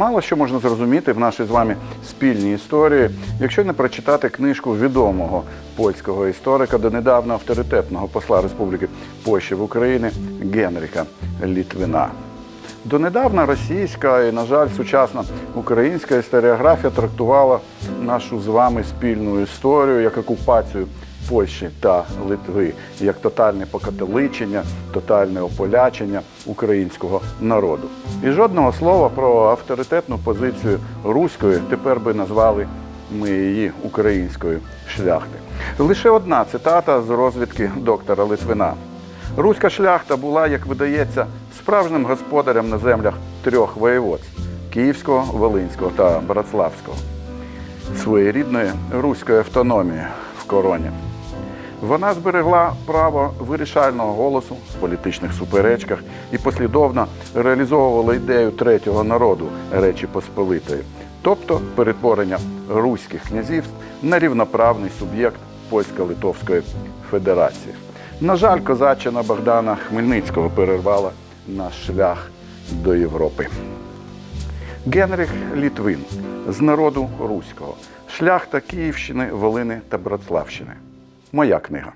Мало що можна зрозуміти в нашій з вами спільній історії, якщо не прочитати книжку відомого польського історика, донедавна авторитетного посла Республіки Польща в Україні Генріка Літвина. Донедавна російська і, на жаль, сучасна українська історіографія трактувала нашу з вами спільну історію як окупацію Польщі та Литви, як тотальне покатоличення, тотальне ополячення українського народу. І жодного слова про авторитетну позицію руської тепер би назвали ми її української шляхти. Лише одна цитата з розвідки доктора Литвина. Руська шляхта була, як видається, справжнім господарем на землях трьох воєводств Київського, Волинського та Братславського, своєрідної руської автономії в короні. Вона зберегла право вирішального голосу в політичних суперечках і послідовно реалізовувала ідею третього народу Речі Посполитої, тобто перетворення руських князівств на рівноправний суб'єкт Польсько-Литовської Федерації. На жаль, козаччина Богдана Хмельницького перервала наш шлях до Європи. Генріх Літвин з народу руського, шляхта Київщини, Волини та Братславщини. Моя книга.